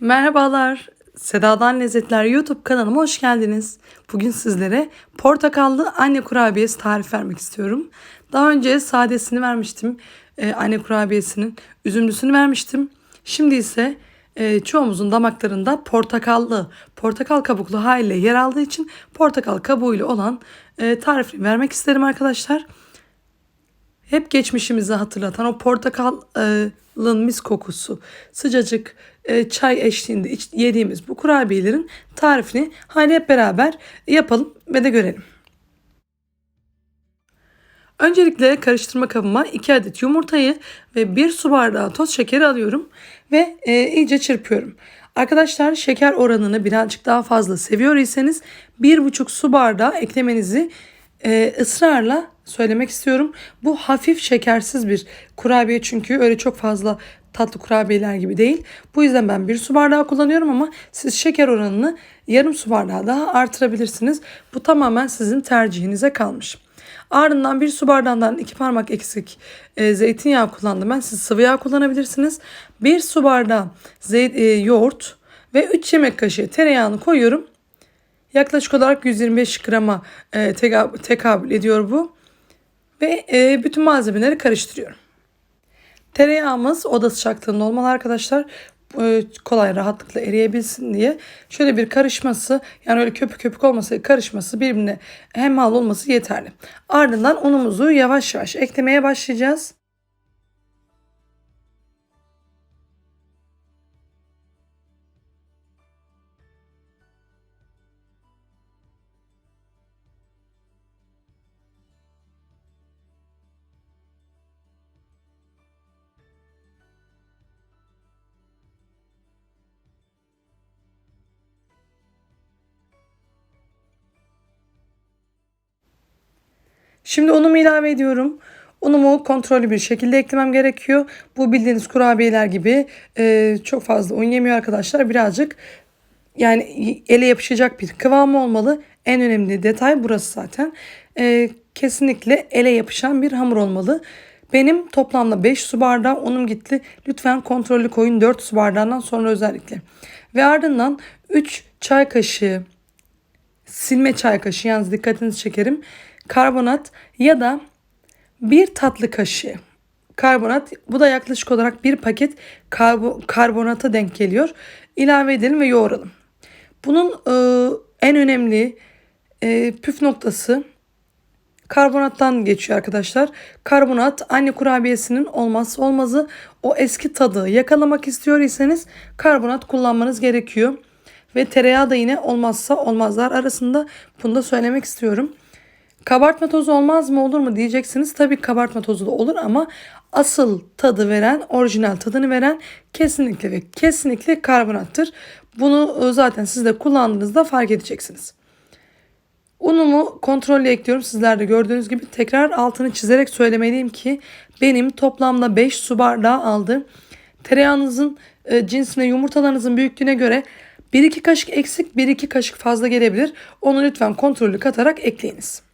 Merhabalar. Seda'dan Lezzetler YouTube kanalıma hoş geldiniz. Bugün sizlere portakallı anne kurabiyesi tarif vermek istiyorum. Daha önce sadesini vermiştim. Ee, anne kurabiyesinin üzümlüsünü vermiştim. Şimdi ise e, çoğumuzun damaklarında portakallı, portakal kabuklu haliyle yer aldığı için portakal kabuğuyla olan e, tarifini vermek isterim arkadaşlar hep geçmişimizi hatırlatan o portakalın mis kokusu, sıcacık e, çay eşliğinde yediğimiz bu kurabiyelerin tarifini hadi hep beraber yapalım ve de görelim. Öncelikle karıştırma kabıma 2 adet yumurtayı ve 1 su bardağı toz şekeri alıyorum ve e, iyice çırpıyorum. Arkadaşlar şeker oranını birazcık daha fazla seviyor iseniz 1,5 su bardağı eklemenizi e, ısrarla söylemek istiyorum. Bu hafif şekersiz bir kurabiye çünkü öyle çok fazla tatlı kurabiyeler gibi değil. Bu yüzden ben bir su bardağı kullanıyorum ama siz şeker oranını yarım su bardağı daha artırabilirsiniz. Bu tamamen sizin tercihinize kalmış. Ardından bir su bardağından iki parmak eksik e, zeytinyağı kullandım. Ben siz sıvı yağ kullanabilirsiniz. Bir su bardağı zeyt, e, yoğurt ve 3 yemek kaşığı tereyağını koyuyorum. Yaklaşık olarak 125 grama e, teka- tekabül ediyor bu. Ve e, bütün malzemeleri karıştırıyorum. Tereyağımız oda sıcaklığında olmalı arkadaşlar. E, kolay rahatlıkla eriyebilsin diye. Şöyle bir karışması yani öyle köpük köpük olması karışması birbirine hemhal olması yeterli. Ardından unumuzu yavaş yavaş eklemeye başlayacağız. Şimdi unumu ilave ediyorum. Unumu kontrollü bir şekilde eklemem gerekiyor. Bu bildiğiniz kurabiyeler gibi e, çok fazla un yemiyor arkadaşlar. Birazcık yani ele yapışacak bir kıvamı olmalı. En önemli detay burası zaten. E, kesinlikle ele yapışan bir hamur olmalı. Benim toplamda 5 su bardağı unum gitti. Lütfen kontrollü koyun 4 su bardağından sonra özellikle. Ve ardından 3 çay kaşığı silme çay kaşığı yalnız dikkatinizi çekerim. Karbonat ya da bir tatlı kaşığı karbonat bu da yaklaşık olarak bir paket karbo, karbonata denk geliyor. İlave edelim ve yoğuralım. Bunun e, en önemli e, püf noktası karbonattan geçiyor arkadaşlar. Karbonat anne kurabiyesinin olmazsa olmazı o eski tadı yakalamak istiyor iseniz karbonat kullanmanız gerekiyor. Ve tereyağı da yine olmazsa olmazlar arasında bunu da söylemek istiyorum. Kabartma tozu olmaz mı olur mu diyeceksiniz. Tabii kabartma tozu da olur ama asıl tadı veren, orijinal tadını veren kesinlikle ve kesinlikle karbonattır. Bunu zaten siz de kullandığınızda fark edeceksiniz. Unumu kontrollü ekliyorum. Sizler de gördüğünüz gibi tekrar altını çizerek söylemeliyim ki benim toplamda 5 su bardağı aldı. Tereyağınızın e, cinsine yumurtalarınızın büyüklüğüne göre 1-2 kaşık eksik 1-2 kaşık fazla gelebilir. Onu lütfen kontrollü katarak ekleyiniz.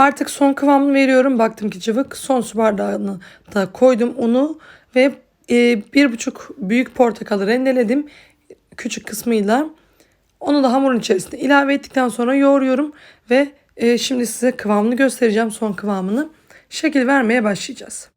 Artık son kıvamını veriyorum. Baktım ki cıvık. Son su bardağını da koydum unu ve e, bir buçuk büyük portakalı rendeledim. Küçük kısmıyla. Onu da hamurun içerisine ilave ettikten sonra yoğuruyorum ve e, şimdi size kıvamını göstereceğim son kıvamını. Şekil vermeye başlayacağız.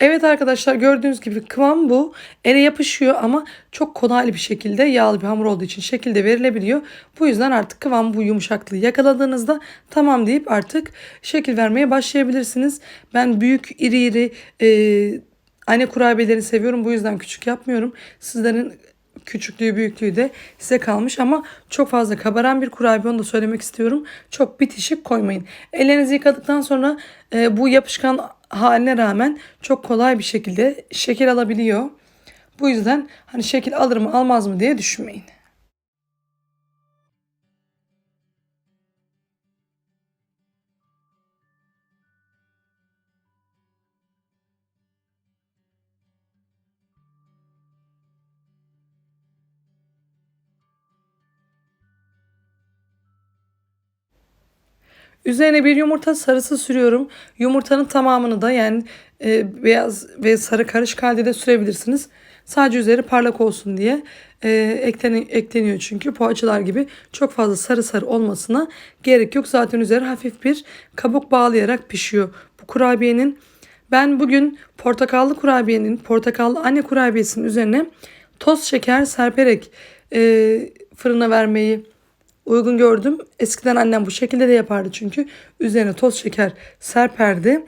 Evet arkadaşlar gördüğünüz gibi kıvam bu. Ele yapışıyor ama çok kolaylı bir şekilde yağlı bir hamur olduğu için şekilde verilebiliyor. Bu yüzden artık kıvam bu yumuşaklığı yakaladığınızda tamam deyip artık şekil vermeye başlayabilirsiniz. Ben büyük iri iri e, anne kurabiyelerini seviyorum. Bu yüzden küçük yapmıyorum. Sizlerin küçüklüğü büyüklüğü de size kalmış ama çok fazla kabaran bir kurabiye onu da söylemek istiyorum. Çok bitişik koymayın. Ellerinizi yıkadıktan sonra e, bu yapışkan haline rağmen çok kolay bir şekilde şekil alabiliyor. Bu yüzden hani şekil alır mı almaz mı diye düşünmeyin. Üzerine bir yumurta sarısı sürüyorum. Yumurtanın tamamını da yani e, beyaz ve sarı karışık halde de sürebilirsiniz. Sadece üzeri parlak olsun diye e, ekleni, ekleniyor çünkü poğaçalar gibi çok fazla sarı sarı olmasına gerek yok. Zaten üzeri hafif bir kabuk bağlayarak pişiyor bu kurabiyenin. Ben bugün portakallı kurabiyenin, portakallı anne kurabiyesinin üzerine toz şeker serperek e, fırına vermeyi uygun gördüm. Eskiden annem bu şekilde de yapardı çünkü üzerine toz şeker serperdi.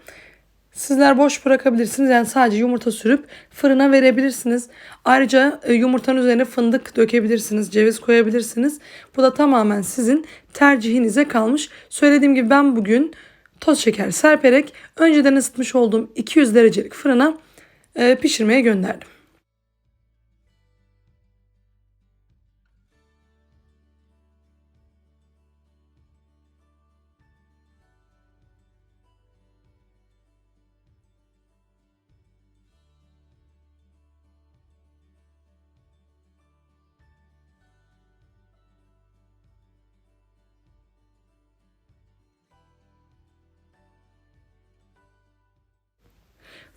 Sizler boş bırakabilirsiniz. Yani sadece yumurta sürüp fırına verebilirsiniz. Ayrıca e, yumurtanın üzerine fındık dökebilirsiniz. Ceviz koyabilirsiniz. Bu da tamamen sizin tercihinize kalmış. Söylediğim gibi ben bugün toz şeker serperek önceden ısıtmış olduğum 200 derecelik fırına e, pişirmeye gönderdim.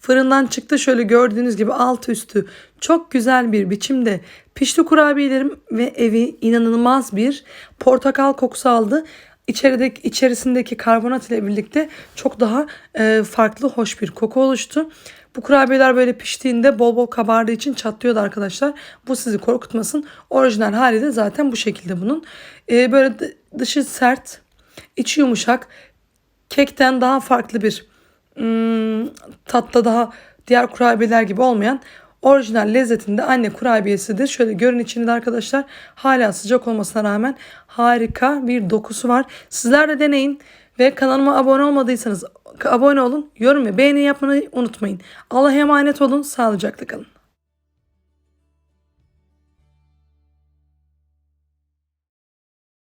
Fırından çıktı şöyle gördüğünüz gibi alt üstü çok güzel bir biçimde pişti kurabiyelerim ve evi inanılmaz bir portakal kokusu aldı. İçerideki, içerisindeki karbonat ile birlikte çok daha e, farklı hoş bir koku oluştu. Bu kurabiyeler böyle piştiğinde bol bol kabardığı için çatlıyordu arkadaşlar. Bu sizi korkutmasın. Orijinal hali de zaten bu şekilde bunun. E, böyle dışı sert, içi yumuşak. Kekten daha farklı bir tatta daha diğer kurabiyeler gibi olmayan orijinal lezzetinde anne kurabiyesidir. Şöyle görün içinde arkadaşlar hala sıcak olmasına rağmen harika bir dokusu var. Sizler de deneyin ve kanalıma abone olmadıysanız abone olun. Yorum ve beğeni yapmayı unutmayın. Allah'a emanet olun. Sağlıcakla kalın.